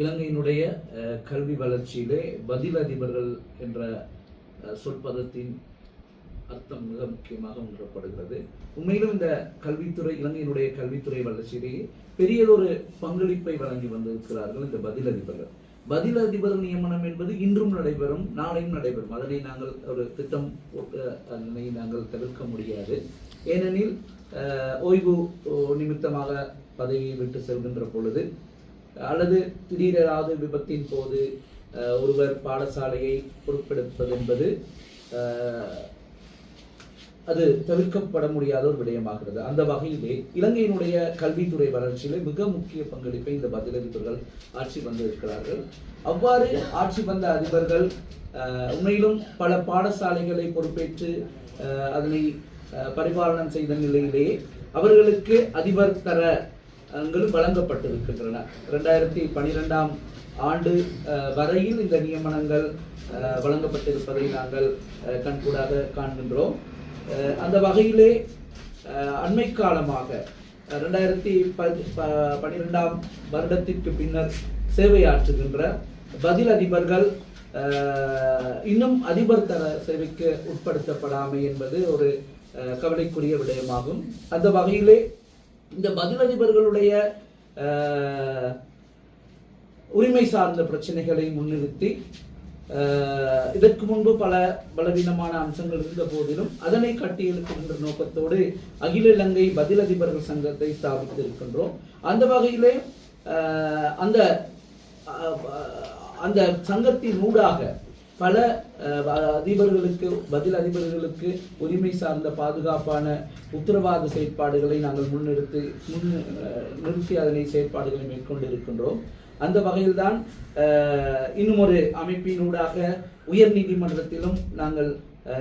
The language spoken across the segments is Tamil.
இலங்கையினுடைய கல்வி வளர்ச்சியிலே பதில் அதிபர்கள் என்ற சொற்பதத்தின் அர்த்தம் மிக முக்கியமாக உணரப்படுகிறது. உண்மையிலும் இந்த கல்வித்துறை இலங்கையினுடைய கல்வித்துறை வளர்ச்சியிலேயே பெரியதொரு பங்களிப்பை வழங்கி வந்திருக்கிறார்கள் இந்த பதில் அதிபர்கள் பதில் அதிபர் நியமனம் என்பது இன்றும் நடைபெறும் நாளையும் நடைபெறும். அதனை நாங்கள் ஒரு திட்டம் போட்டு அதனை நாங்கள் தவிர்க்க முடியாது. ஏனெனில் ஓய்வு நிமித்தமாக பதவியை விட்டு செல்கின்ற பொழுது அல்லது திடீரெதாவது விபத்தின் போது ஒருவர் பாடசாலையை பொறுப்பெடுப்பது என்பது அது தவிர்க்கப்பட முடியாத ஒரு விடயமாகிறது. அந்த வகையிலே இலங்கையினுடைய கல்வித்துறை வளர்ச்சியில மிக முக்கிய பங்களிப்பை இந்த பதிலதிபர்கள் ஆட்சி வந்திருக்கிறார்கள். அவ்வாறு ஆட்சி வந்த அதிபர்கள் உண்மையிலும் பல பாடசாலைகளை பொறுப்பேற்று அதனை பரிபாலனம் செய்த நிலையிலே அவர்களுக்கு அதிபர் தர தரங்களும் வழங்கப்பட்டிருக்கின்றன. ரெண்டாயிரத்தி பனிரெண்டாம் ஆண்டு வரையில் இந்த நியமனங்கள் வழங்கப்பட்டிருப்பதை நாங்கள் கண்கூடாக காண்கின்றோம். அந்த வகையிலே அண்மை காலமாக ரெண்டாயிரத்தி ப- பனிரெண்டாம் வருடத்திற்கு பின்னர் சேவையாற்றுகின்ற பதில் அதிபர்கள் இன்னும் அதிபர் தர சேவைக்கு உட்படுத்தப்படாமை என்பது ஒரு கவலைக்குரிய விடயமாகும். அந்த வகையிலே இந்த பதிலதிபர்களுடைய உரிமை சார்ந்த பிரச்சனைகளை முன்னிறுத்தி இதற்கு முன்பு பல பலவீனமான அம்சங்கள் இருந்த போதிலும் அதனை கட்டியெழுப்புகின்ற நோக்கத்தோடு அகில இலங்கை பதிலதிபர்கள் சங்கத்தை ஸ்தாபித்து இருக்கின்றோம் அந்த வகையிலே அந்த அந்த சங்கத்தின் ஊடாக பல அதிபர்களுக்கு பதில் அதிபர்களுக்கு உரிமை சார்ந்த பாதுகாப்பான உத்தரவாத செயற்பாடுகளை நாங்கள் முன்னெடுத்து முன் நிறுத்தி அதனை செயற்பாடுகளை மேற்கொண்டு இருக்கின்றோம் அந்த வகையில்தான் இன்னும் ஒரு அமைப்பினூடாக உயர் நீதிமன்றத்திலும் நாங்கள்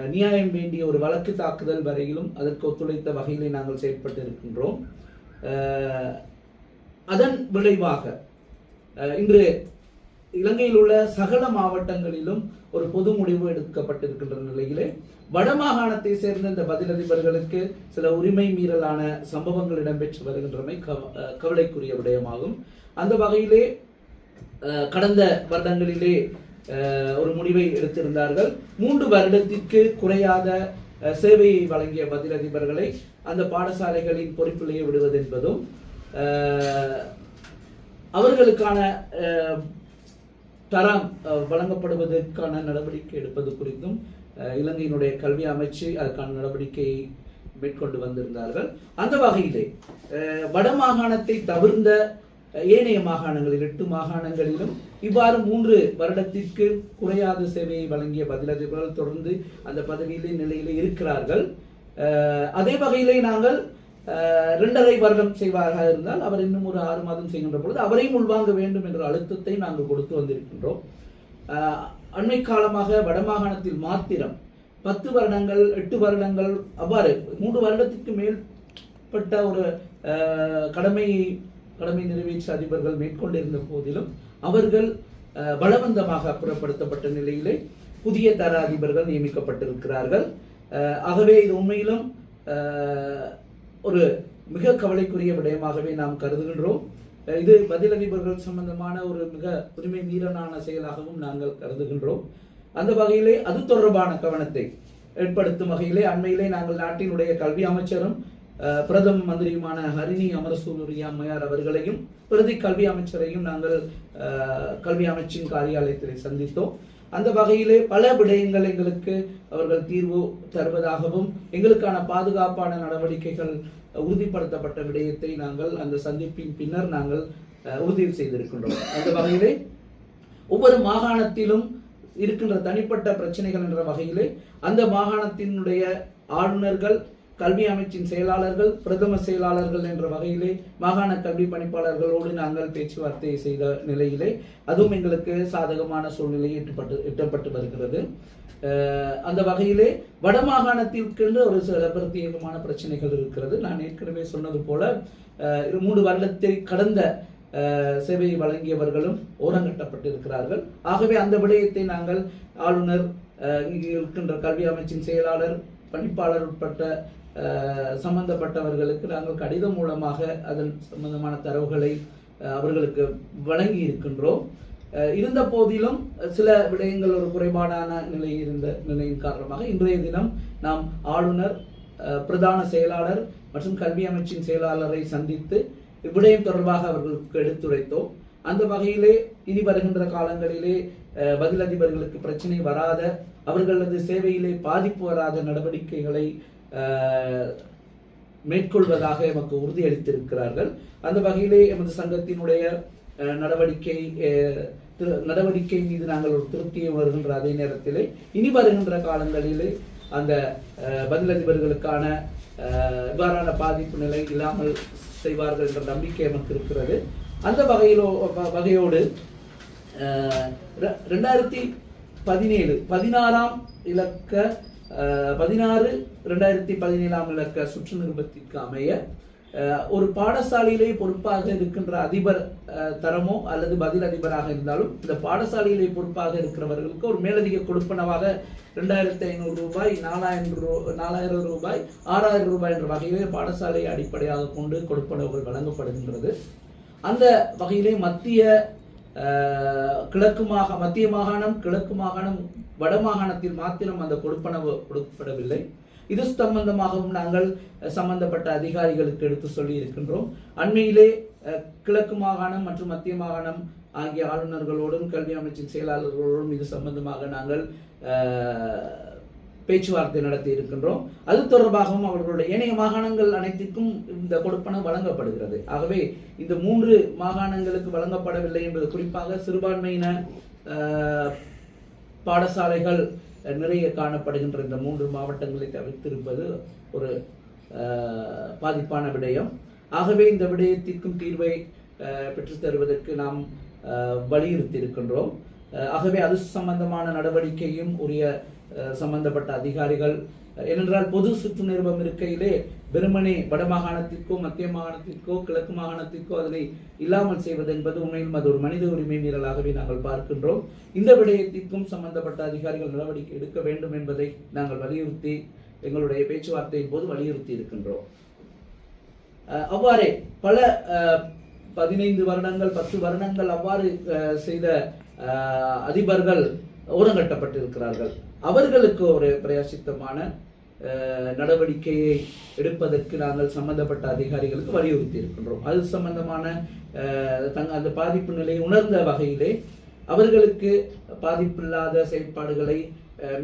நியாயம் வேண்டிய ஒரு வழக்கு தாக்குதல் வரையிலும் அதற்கு ஒத்துழைத்த வகையிலே நாங்கள் செயற்பட்டு இருக்கின்றோம் அதன் விளைவாக இன்று இலங்கையில் உள்ள சகல மாவட்டங்களிலும் ஒரு பொது முடிவு எடுக்கப்பட்டிருக்கின்ற நிலையிலே வடமாகாணத்தை சேர்ந்த இந்த பதிலதிபர்களுக்கு சில உரிமை மீறலான சம்பவங்கள் இடம்பெற்று வருகின்றமை கவ- கவலைக்குரிய விடயமாகும். அந்த வகையிலே கடந்த வருடங்களிலே ஒரு முடிவை எடுத்திருந்தார்கள். மூன்று வருடத்திற்கு குறையாத சேவையை வழங்கிய பதிலதிபர்களை அந்த பாடசாலைகளின் பொறுப்பிலேயே விடுவது என்பதும் அவர்களுக்கான தரம் வழங்கப்படுவதற்கான நடவடிக்கை எடுப்பது குறித்தும் இலங்கையினுடைய கல்வி அமைச்சு அதற்கான நடவடிக்கையை மேற்கொண்டு வந்திருந்தார்கள். அந்த வகையிலே வடமாகாணத்தை தவிர்ந்த ஏனைய மாகாணங்களில் எட்டு மாகாணங்களிலும் இவ்வாறு மூன்று வருடத்திற்கு குறையாத சேவையை வழங்கிய பதிலதிபர்கள் தொடர்ந்து அந்த பதவியிலே நிலையிலே இருக்கிறார்கள். அதே வகையிலே நாங்கள் இரண்டரை வருடம் செய்வாராக இருந்தால் அவர் இன்னும் ஒரு ஆறு மாதம் செய்கின்ற பொழுது அவரையும் உள்வாங்க வேண்டும் என்ற அழுத்தத்தை நாங்கள் கொடுத்து வந்திருக்கின்றோம். அண்மை காலமாக வடமாகாணத்தில் மாத்திரம் பத்து வருடங்கள் எட்டு வருடங்கள் அவ்வாறு மூன்று வருடத்திற்கு மேற்பட்ட ஒரு கடமை கடமையை கடமை நிறைவேற்ற அதிபர்கள் மேற்கொண்டிருந்த போதிலும் அவர்கள் பலவந்தமாக அப்புறப்படுத்தப்பட்ட நிலையிலே புதிய தர அதிபர்கள் நியமிக்கப்பட்டிருக்கிறார்கள். ஆகவே இது உண்மையிலும் ஒரு மிக கவலைக்குரிய விடயமாகவே நாம் கருதுகின்றோம். இது பதிலதிபர்கள் சம்பந்தமான ஒரு மிக உரிமை மீறலான செயலாகவும் நாங்கள் கருதுகின்றோம். அந்த வகையிலே அது தொடர்பான கவனத்தை ஏற்படுத்தும் வகையிலே அண்மையிலே நாங்கள் நாட்டினுடைய கல்வி அமைச்சரும் பிரதம மந்திரியுமான ஹரிணி அமரசூரிய அம்மையார் அவர்களையும் பிரதி கல்வி அமைச்சரையும் நாங்கள் கல்வி அமைச்சின் காரியாலயத்தில் சந்தித்தோம். அந்த வகையிலே பல விடயங்கள் எங்களுக்கு அவர்கள் தீர்வு தருவதாகவும் எங்களுக்கான பாதுகாப்பான நடவடிக்கைகள் உறுதிப்படுத்தப்பட்ட விடயத்தை நாங்கள் அந்த சந்திப்பின் பின்னர் நாங்கள் உறுதி செய்திருக்கின்றோம். அந்த வகையிலே ஒவ்வொரு மாகாணத்திலும் இருக்கின்ற தனிப்பட்ட பிரச்சனைகள் என்ற வகையிலே அந்த மாகாணத்தினுடைய ஆளுநர்கள் கல்வி அமைச்சின் செயலாளர்கள் பிரதம செயலாளர்கள் என்ற வகையிலே மாகாண கல்வி பணிப்பாளர்களோடு நாங்கள் பேச்சுவார்த்தை செய்த நிலையிலே அதுவும் எங்களுக்கு சாதகமான சூழ்நிலை எட்டப்பட்டு எட்டப்பட்டு வருகிறது. அந்த வகையிலே வடமாகாணத்திற்கென்று ஒரு சில பிரத்யேகமான பிரச்சனைகள் இருக்கிறது. நான் ஏற்கனவே சொன்னது போல மூணு மூன்று வருடத்தை கடந்த சேவையை வழங்கியவர்களும் ஓரங்கட்டப்பட்டிருக்கிறார்கள். ஆகவே அந்த விடயத்தை நாங்கள் ஆளுநர் இங்கே இருக்கின்ற கல்வி அமைச்சின் செயலாளர் பணிப்பாளர் உட்பட்ட சம்பந்தப்பட்டவர்களுக்கு நாங்கள் கடிதம் மூலமாக அதன் சம்பந்தமான தரவுகளை அவர்களுக்கு வழங்கி இருக்கின்றோம். இருந்த போதிலும் சில விடயங்கள் ஒரு குறைபாடான நிலை இருந்த நிலையின் காரணமாக இன்றைய தினம் நாம் ஆளுநர் பிரதான செயலாளர் மற்றும் கல்வி அமைச்சின் செயலாளரை சந்தித்து இவ்விடயம் தொடர்பாக அவர்களுக்கு எடுத்துரைத்தோம். அந்த வகையிலே இனி வருகின்ற காலங்களிலே பதிலதிபர்களுக்கு பிரச்சனை வராத அவர்களது சேவையிலே பாதிப்பு வராத நடவடிக்கைகளை மேற்கொள்வதாக எமக்கு உறுதியளித்திருக்கிறார்கள். அந்த வகையிலே எமது சங்கத்தினுடைய நடவடிக்கை திரு- நடவடிக்கை மீது நாங்கள் ஒரு திருப்தியை வருகின்ற அதே நேரத்திலே இனி வருகின்ற காலங்களிலே அந்த பதிலதிபர்களுக்கான இவ்வாறான பாதிப்பு நிலை இல்லாமல் செய்வார்கள் என்ற நம்பிக்கை எமக்கு இருக்கிறது. அந்த வகையிலோ வகையோடு ரெ- ரெண்டாயிரத்தி பதினேழு பதினாறாம் இலக்க பதினாறு ரெண்டாயிரத்தி பதினேழாம் இலக்க சுற்று நிருபத்திற்கு அமைய ஒரு பாடசாலையிலே பொறுப்பாக இருக்கின்ற அதிபர் தரமோ அல்லது பதில் அதிபராக இருந்தாலும் இந்த பாடசாலையிலே பொறுப்பாக இருக்கிறவர்களுக்கு ஒரு மேலதிக கொடுப்பனவாக ரெண்டாயிரத்தி ஐநூறு ரூபாய் நாலாயிரம் ரூ நாலாயிரம் ரூபாய் ஆறாயிரம் ரூபாய் என்ற வகையிலே பாடசாலையை அடிப்படையாக கொண்டு கொடுப்பனவுகள் வழங்கப்படுகின்றது. அந்த வகையிலே மத்திய கிழக்கு மாகா மத்திய மாகாணம் கிழக்கு மாகாணம் வடமாகாணத்தில் மாத்திரம் அந்த கொடுப்பனவு கொடுக்கப்படவில்லை. இது சம்பந்தமாகவும் நாங்கள் சம்பந்தப்பட்ட அதிகாரிகளுக்கு எடுத்து சொல்லி இருக்கின்றோம். அண்மையிலே கிழக்கு மாகாணம் மற்றும் மத்திய மாகாணம் ஆகிய ஆளுநர்களோடும் கல்வி அமைச்சின் செயலாளர்களோடும் இது சம்பந்தமாக நாங்கள் பேச்சுவார்த்தை நடத்தி இருக்கின்றோம். அது தொடர்பாகவும் அவர்களுடைய ஏனைய மாகாணங்கள் அனைத்திற்கும் இந்த கொடுப்பன வழங்கப்படுகிறது. ஆகவே இந்த மூன்று மாகாணங்களுக்கு வழங்கப்படவில்லை என்பது குறிப்பாக சிறுபான்மையின பாடசாலைகள் நிறைய காணப்படுகின்ற இந்த மூன்று மாவட்டங்களை தவிர்த்திருப்பது ஒரு பாதிப்பான விடயம். ஆகவே இந்த விடயத்திற்கும் தீர்வை பெற்றுத்தருவதற்கு தருவதற்கு நாம் வலியுறுத்தியிருக்கின்றோம். வலியுறுத்தி இருக்கின்றோம் ஆகவே அது சம்பந்தமான நடவடிக்கையும் உரிய சம்பந்தப்பட்ட அதிகாரிகள் ஏனென்றால் பொது சுற்று நிறுவனம் இருக்கையிலே வெறுமனே வடமாகாணத்திற்கோ மத்திய மாகாணத்திற்கோ கிழக்கு மாகாணத்திற்கோ அதனை இல்லாமல் செய்வது என்பது உண்மையில் அது ஒரு மனித உரிமை மீறலாகவே நாங்கள் பார்க்கின்றோம். இந்த விடயத்திற்கும் சம்பந்தப்பட்ட அதிகாரிகள் நடவடிக்கை எடுக்க வேண்டும் என்பதை நாங்கள் வலியுறுத்தி எங்களுடைய பேச்சுவார்த்தையின் போது வலியுறுத்தி இருக்கின்றோம். அஹ் அவ்வாறே பல அஹ், பதினைந்து வருடங்கள் பத்து வருடங்கள் அவ்வாறு அஹ், செய்த அஹ், அதிபர்கள் ஓரங்கட்டப்பட்டிருக்கிறார்கள் அவர்களுக்கு ஒரு பிரயாசித்தமான நடவடிக்கையை எடுப்பதற்கு நாங்கள் சம்பந்தப்பட்ட அதிகாரிகளுக்கு வலியுறுத்தி இருக்கின்றோம். அது சம்பந்தமான தங்க அந்த பாதிப்பு நிலையை உணர்ந்த வகையிலே அவர்களுக்கு பாதிப்பில்லாத செயல்பாடுகளை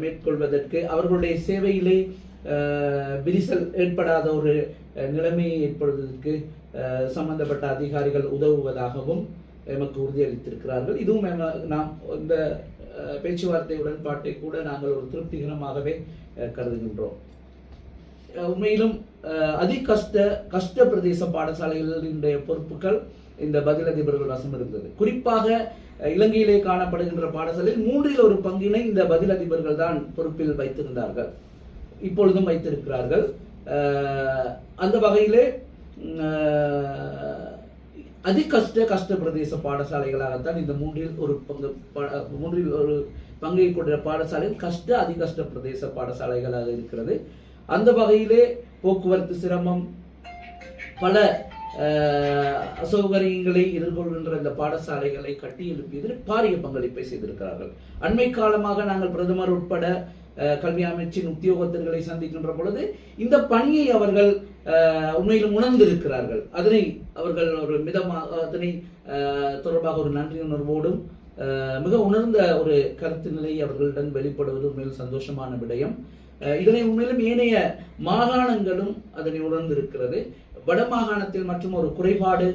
மேற்கொள்வதற்கு அவர்களுடைய சேவையிலே விரிசல் ஏற்படாத ஒரு நிலைமையை ஏற்படுவதற்கு சம்பந்தப்பட்ட அதிகாரிகள் உதவுவதாகவும் எமக்கு உறுதியளித்திருக்கிறார்கள். இதுவும் நாம் இந்த பேச்சுவார்த்தை உடன்பாட்டை கூட நாங்கள் ஒரு திருப்திகரமாகவே கருதுகின்றோம். உண்மையிலும் அதி கஷ்ட கஷ்ட பிரதேச பாடசாலைகளினுடைய பொறுப்புகள் இந்த பதிலதிபர்கள் வசம் இருந்தது. குறிப்பாக இலங்கையிலே காணப்படுகின்ற பாடசாலையில் மூன்றில் ஒரு பங்கினை இந்த பதிலதிபர்கள் தான் பொறுப்பில் வைத்திருந்தார்கள். இப்பொழுதும் வைத்திருக்கிறார்கள். அந்த வகையிலே அதி கஷ்ட கஷ்ட பிரதேச பாடசாலைகளாகத்தான் இந்த மூன்றில் ஒரு பங்கு மூன்றில் ஒரு பங்கை கொண்ட பாடசாலைகள் கஷ்ட அதி கஷ்ட பிரதேச பாடசாலைகளாக இருக்கிறது. அந்த வகையிலே போக்குவரத்து சிரமம் பல அசௌகரியங்களை எதிர்கொள்கின்ற இந்த பாடசாலைகளை கட்டி எழுப்பியதில் பாரிய பங்களிப்பை செய்திருக்கிறார்கள். அண்மை காலமாக நாங்கள் பிரதமர் உட்பட கல்வி அமைச்சின் உத்தியோகத்தர்களை சந்திக்கின்ற பொழுது இந்த பணியை அவர்கள் அஹ், உண்மையிலும் உணர்ந்திருக்கிறார்கள். அதனை அவர்கள் ஒரு மிதமாக அதனை அஹ், தொடர்பாக ஒரு நன்றியுணர்வோடும் உணர்வோடும் மிக உணர்ந்த ஒரு கருத்து நிலை அவர்களிடம் வெளிப்படுவது உண்மையில் சந்தோஷமான விடயம். அஹ், இதனை உண்மையிலும் ஏனைய மாகாணங்களும் அதனை உணர்ந்திருக்கிறது. வடமாகாணத்தில் மற்றும் ஒரு குறைபாடு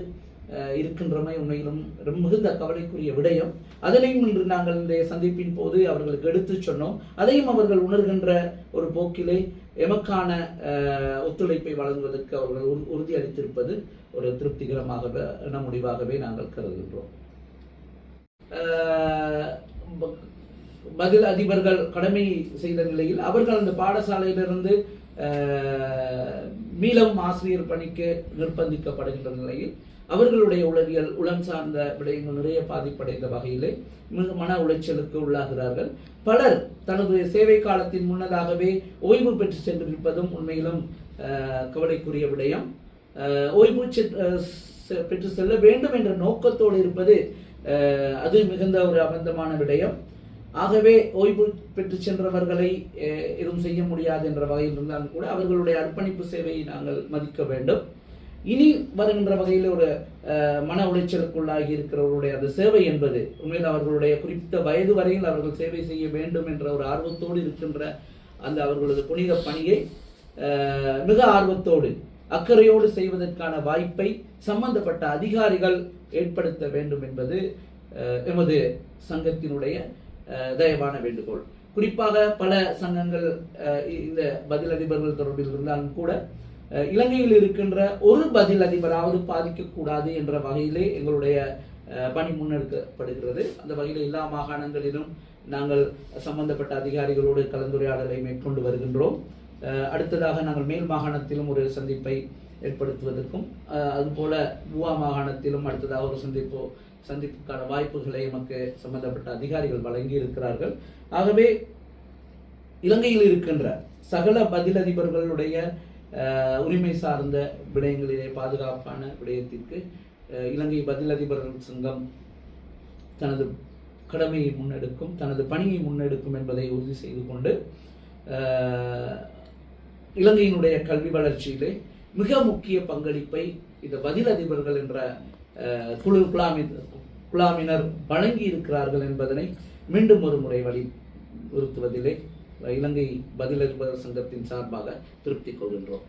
இருக்கின்றமை உண்மையிலும் ரொம்ப மிகுந்த கவலைக்குரிய விடயம். அதனையும் இன்று நாங்கள் இந்த சந்திப்பின் போது அவர்களுக்கு எடுத்து சொன்னோம். அதையும் அவர்கள் உணர்கின்ற ஒரு போக்கிலே எமக்கான ஒத்துழைப்பை வழங்குவதற்கு அவர்கள் உறுதி உறுதியளித்திருப்பது ஒரு திருப்திகரமாக முடிவாகவே நாங்கள் கருதுகின்றோம். பதில் அதிபர்கள் கடமை செய்த நிலையில் அவர்கள் அந்த பாடசாலையிலிருந்து மீளவும் ஆசிரியர் பணிக்கு நிர்பந்திக்கப்படுகின்ற நிலையில் அவர்களுடைய உளவியல் உளம் சார்ந்த விடயங்கள் நிறைய பாதிப்படைந்த வகையிலே மிக மன உளைச்சலுக்கு உள்ளாகிறார்கள். பலர் தனது சேவை காலத்தின் முன்னதாகவே ஓய்வு பெற்று சென்றிருப்பதும் உண்மையிலும் கவலைக்குரிய விடயம். ஓய்வு செ- பெற்று செல்ல வேண்டும் என்ற நோக்கத்தோடு இருப்பது அது மிகுந்த ஒரு அபந்தமான விடயம். ஆகவே ஓய்வு பெற்று சென்றவர்களை எதுவும் செய்ய முடியாது என்ற வகையில் இருந்தாலும் கூட அவர்களுடைய அர்ப்பணிப்பு சேவையை நாங்கள் மதிக்க வேண்டும். இனி வருகின்ற வகையில் ஒரு மன உளைச்சலுக்குள்ளாகி இருக்கிறவர்களுடைய அந்த சேவை என்பது உண்மையில் அவர்களுடைய குறிப்பிட்ட வயது வரையில் அவர்கள் சேவை செய்ய வேண்டும் என்ற ஒரு ஆர்வத்தோடு இருக்கின்ற அந்த அவர்களது புனித பணியை மிக ஆர்வத்தோடு அக்கறையோடு செய்வதற்கான வாய்ப்பை சம்பந்தப்பட்ட அதிகாரிகள் ஏற்படுத்த வேண்டும் என்பது எமது சங்கத்தினுடைய தயவான வேண்டுகோள். குறிப்பாக பல சங்கங்கள் இ- இந்த பதில் அதிபர்கள் தொடர்பில் இருந்தாலும் கூட இலங்கையில் இருக்கின்ற ஒரு பதில் அதிபராவது பாதிக்கக்கூடாது என்ற வகையிலே எங்களுடைய பணி முன்னெடுக்கப்படுகிறது. அந்த வகையில் எல்லா மாகாணங்களிலும் நாங்கள் சம்பந்தப்பட்ட அதிகாரிகளோடு கலந்துரையாடலை மேற்கொண்டு வருகின்றோம். அடுத்ததாக நாங்கள் மேல் மாகாணத்திலும் ஒரு சந்திப்பை ஏற்படுத்துவதற்கும் அதுபோல பூவா மாகாணத்திலும் அடுத்ததாக ஒரு சந்திப்பு சந்திப்புக்கான வாய்ப்புகளை நமக்கு சம்பந்தப்பட்ட அதிகாரிகள் வழங்கி இருக்கிறார்கள் ஆகவே இலங்கையில் இருக்கின்ற சகல பதிலதிபர்களுடைய உரிமை சார்ந்த விடயங்களிலே பாதுகாப்பான விடயத்திற்கு இலங்கை பதிலதிபர்கள் சங்கம் தனது கடமையை முன்னெடுக்கும் தனது பணியை முன்னெடுக்கும் என்பதை உறுதி செய்து கொண்டு இலங்கையினுடைய கல்வி வளர்ச்சியிலே மிக முக்கிய பங்களிப்பை இந்த பதில் அதிபர்கள் என்ற குழு குழாமின் குழாமினர் வழங்கி இருக்கிறார்கள் என்பதனை மீண்டும் ஒரு முறை வலியுறுத்துவதிலே இலங்கை பதிலதிபர் சங்கத்தின் சார்பாக திருப்தி கொள்கின்றோம்.